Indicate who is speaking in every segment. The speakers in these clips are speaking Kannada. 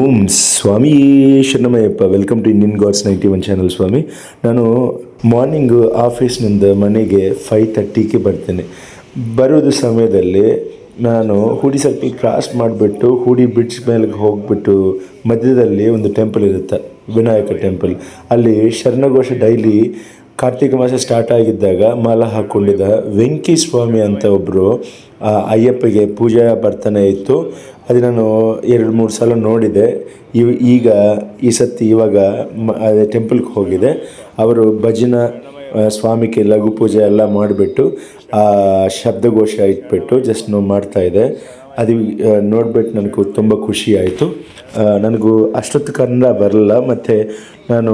Speaker 1: ಓಂ ಸ್ವಾಮಿ, ಶರಣಮಯ್ಯಪ್ಪ welcome to Indian gods ninety one channel ಸ್ವಾಮಿ. ನಾನು ಮಾರ್ನಿಂಗು ಆಫೀಸ್ನಿಂದ ಮನೆಗೆ ಫೈವ್ ತರ್ಟಿಗೆ ಬರ್ತೇನೆ. ಬರೋದು ಸಮಯದಲ್ಲಿ ನಾನು ಹೂಡಿ ಸರ್ಕಲ್ ಕ್ರಾಸ್ ಮಾಡಿಬಿಟ್ಟು, ಹೂಡಿ ಬ್ರಿಡ್ಜ್ ಮೇಲೆ ಹೋಗ್ಬಿಟ್ಟು, ಮಧ್ಯದಲ್ಲಿ ಒಂದು ಟೆಂಪಲ್ ಇರುತ್ತೆ, ವಿನಾಯಕ ಟೆಂಪಲ್ ಅಲ್ಲಿ ಶರಣಘೋಷ ಡೈಲಿ ಕಾರ್ತಿಕ ಮಾಸ ಸ್ಟಾರ್ಟ್ ಆಗಿದ್ದಾಗ ಮಾಲ ಹಾಕ್ಕೊಂಡಿದ್ದ ವೆಂಕಿ ಸ್ವಾಮಿ ಅಂತ ಒಬ್ಬರು ಅಯ್ಯಪ್ಪಗೆ ಪೂಜಾ ಬರ್ತಾನೆ ಇತ್ತು. ಅದು ನಾನು ಎರಡು ಮೂರು ಸಲ ನೋಡಿದೆ. ಇವ್ ಈಗ ಈ ಸತಿ ಇವಾಗ ಮ ಅದೇ ಟೆಂಪಲ್ಗೆ ಹೋಗಿದೆ. ಅವರು ಭಜನ ಆ, ಸ್ವಾಮಿಗೆ ಲಘು ಪೂಜೆ ಎಲ್ಲ ಮಾಡಿಬಿಟ್ಟು ಶಬ್ದಘೋಷ ಇಟ್ಬಿಟ್ಟು ಜಸ್ಟ್ ನಾವು ಮಾಡ್ತಾ ಇದೆ. ಅದು ನೋಡ್ಬಿಟ್ಟು ನನಗೂ ತುಂಬ ಖುಷಿ ಆಯಿತು. ನನಗೂ ಅಷ್ಟೊತ್ತು ಕನ್ನಡ ಬರಲ್ಲ ಮತ್ತು ನಾನು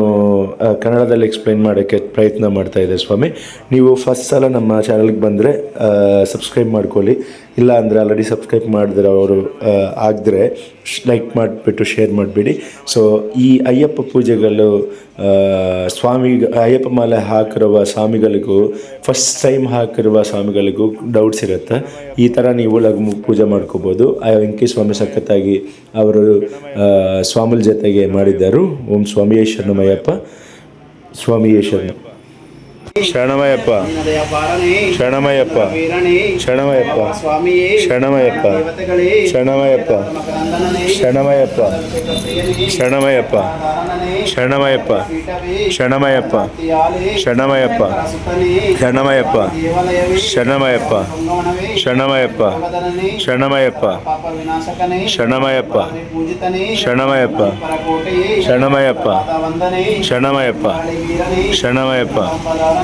Speaker 1: ಕನ್ನಡದಲ್ಲಿ ಎಕ್ಸ್ಪ್ಲೈನ್ ಮಾಡೋಕ್ಕೆ ಪ್ರಯತ್ನ ಮಾಡ್ತಾ ಇದ್ದೆ ಸ್ವಾಮಿ. ನೀವು ಫಸ್ಟ್ ಸಲ ನಮ್ಮ ಚಾನಲ್ಗೆ ಬಂದರೆ ಸಬ್ಸ್ಕ್ರೈಬ್ ಮಾಡ್ಕೊಳ್ಳಿ. ಇಲ್ಲ ಅಂದರೆ ಆಲ್ರೆಡಿ ಸಬ್ಸ್ಕ್ರೈಬ್ ಮಾಡಿದ್ರೆ ಅವರು ಆಗಿದ್ರೆ ಲೈಕ್ ಮಾಡಿಬಿಟ್ಟು ಶೇರ್ ಮಾಡಿಬಿಡಿ. ಸೊ ಈ ಅಯ್ಯಪ್ಪ ಪೂಜೆಗಳು ಸ್ವಾಮಿ, ಅಯ್ಯಪ್ಪ ಮಾಲೆ ಹಾಕಿರುವ ಸ್ವಾಮಿಗಳಿಗೂ ಫಸ್ಟ್ ಟೈಮ್ ಹಾಕಿರುವ ಸ್ವಾಮಿಗಳಿಗೂ ಡೌಟ್ಸ್ ಇರುತ್ತೆ. ಈ ಥರ ನೀವು ಲಘು ಪೂಜೆ ಮಾಡ್ಕೋಬೋದು. ಆ ಸ್ವಾಮಿ ಸಖತ್ತಾಗಿ ಅವರು ಸ್ವಾಮಿಲ್ ಜೊತೆಗೆ ಮಾಡಿದ್ದರು. ಓಂ ಸ್ವಾಮಿಯೇ శరణమయ్యప్ప స్వామియే శరణం? ಶರಣಮಯ್ಯಪ್ಪ ಶರಣಮಯಪ್ಪ ಶರಣಮಯಪ್ಪ ಶರಣಮಯಪ್ಪ ಶರಣಮಯಪ್ಪ ಶರಣಮಯಪ್ಪ ಶರಣಮಯಪ್ಪ ಶರಣಮಯಪ್ಪ ಶರಣಮಯಪ್ಪ ಶರಣಮಯಪ್ಪ ಶರಣಮಯಪ್ಪ ಶರಣಮಯಪ್ಪ ಶರಣಮಯಪ್ಪ ಶರಣಮಯಪ್ಪ ಶರಣಮಯಪ್ಪ ಶರಣಮಯಪ್ಪ ಶರಣಮಯಪ್ಪ ಶರಣಮಯಪ್ಪ ಶರಣಮಯ್ಯಪ್ಪ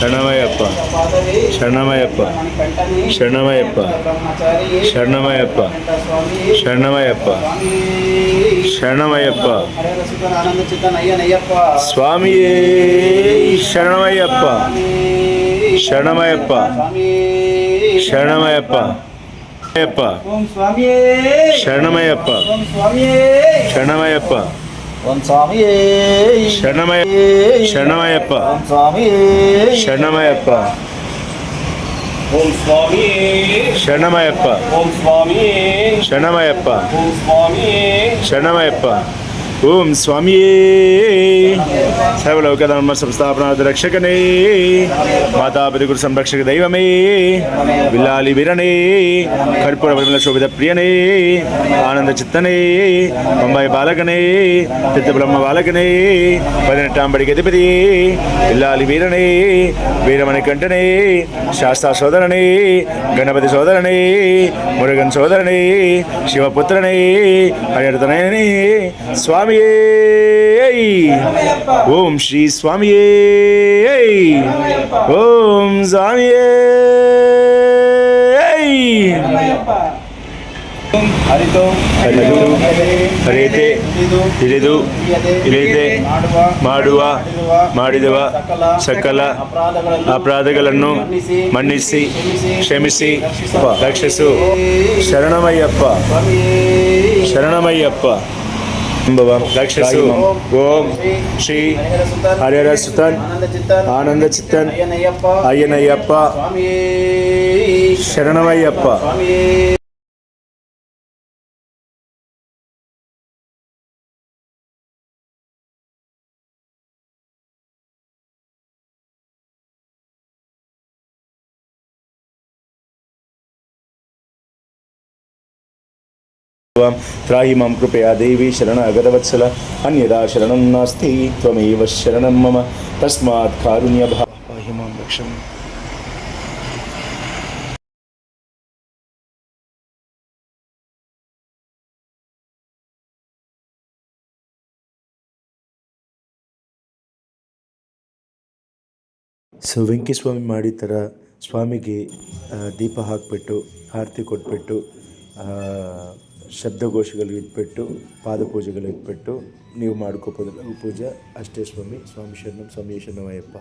Speaker 1: ಶರಣಮಯಪ್ಪ ಶರಣಮಯಪ್ಪ ಶರಣಮಯಪ್ಪ ಶರಣಮಯಪ್ಪ ಶರಣಮಯಪ್ಪ ಶರಣಮಯಪ್ಪ ಸ್ವಾಮಿಯೇ ಶರಣಮಯಪ್ಪ ಶರಣಮಯಪ್ಪ ಶರಣಮಯಪ್ಪ
Speaker 2: ಶರಣಮಯಪ್ಪ ಶರಣಮಯಪ್ಪ
Speaker 1: ಶರಣಮಯಪ್ಪ
Speaker 2: ಓಂ ಸ್ವಾಮಿಯೇ
Speaker 1: ಶರಣಮಯ ಶರಣಮಯಪ್ಪ
Speaker 2: ಓಂ ಸ್ವಾಮಿಯೇ
Speaker 1: ಶರಣಮಯಪ್ಪ
Speaker 3: ಓಂ ಸ್ವಾಮಿಯೇ
Speaker 1: ಶರಣಮಯಪ್ಪ
Speaker 3: ಓಂ ಸ್ವಾಮಿಯೇ
Speaker 1: ಶರಣಮಯಪ್ಪ
Speaker 3: ಓಂ
Speaker 1: ಸ್ವಾಮಿಯೇ ಶರಣಮಯಪ್ಪ ఓం స్వామి. సర్వలోకధర్మ సంస్థాపనాథ రక్షకనే. మాతాపతి గురు సంరక్షక దైవమే. విల్లాలి విరణే కర్పూర విమల శోభిత ప్రియనే. ఆనంద చిత్తనే. బొంబాయి బాలకనే. తిత్తబ్రహ్మ బాలకనే. పదినెట్టాంబడి గతిపతి విల్లాలి వీరనే. వీరమణి కంటనే శాస్త్ర సోదరనే. గణపతి సోదరనే. మురుగన్ సోదరనే. శివపుత్రనే. హరిహరతనే స్వామి ಸ್ವಾಮಿಯೇ ಓಂ ಶ್ರೀ ಸ್ವಾಮಿಯೇ ಓಂ ಸ್ವಾಮಿಯೇ ಹರಿಯತೆ ತಿಳಿದು ತಿಳಿಯದೆ ಮಾಡುವ ಮಾಡಿದವ ಸಕಲ ಅಪರಾಧಗಳನ್ನು ಮನ್ನಿಸಿ ಕ್ಷಮಿಸಿ ರಕ್ಷಿಸು. ಶರಣಮಯ್ಯಪ್ಪ. ಶರಣಮಯ್ಯಪ್ಪ. ഭവം ഓം
Speaker 2: ശ്രീ
Speaker 1: സുതൻ
Speaker 2: ആനന്ദ
Speaker 1: ചിത്തൻ
Speaker 2: അയ്യനയ്യപ്പ
Speaker 1: ശരണമയ്യപ്പ त्राहि मां कृपया देवी शरण अगतवत्सल अन्यदा शरणं नास्ति त्वमेव शरणं मम तस्मात् कारुण्यभाव पाहि मां रक्षम् ಸೊ ವೆಂಕಟಸ್ವಾಮಿ ಮಾಡಿದ ಥರ ಸ್ವಾಮಿಗೆ ಆ, ದೀಪ ಹಾಕಿಬಿಟ್ಟು ಆರತಿ ಕೊಟ್ಬಿಟ್ಟು ಆ, ಶಬ್ದಘೋಷಗಳು ಇಟ್ಬಿಟ್ಟು ಪಾದಪೂಜೆಗಳು ಇಟ್ಬಿಟ್ಟು ನೀವು ಮಾಡ್ಕೋಬೋದು. ಪೂಜೆ. ಅಷ್ಟೇ ಸ್ವಾಮಿ. ಸ್ವಾಮಿ ಶರಣಂ ಸ್ವಾಮಿ ಶರಣಮಯ್ಯಪ್ಪ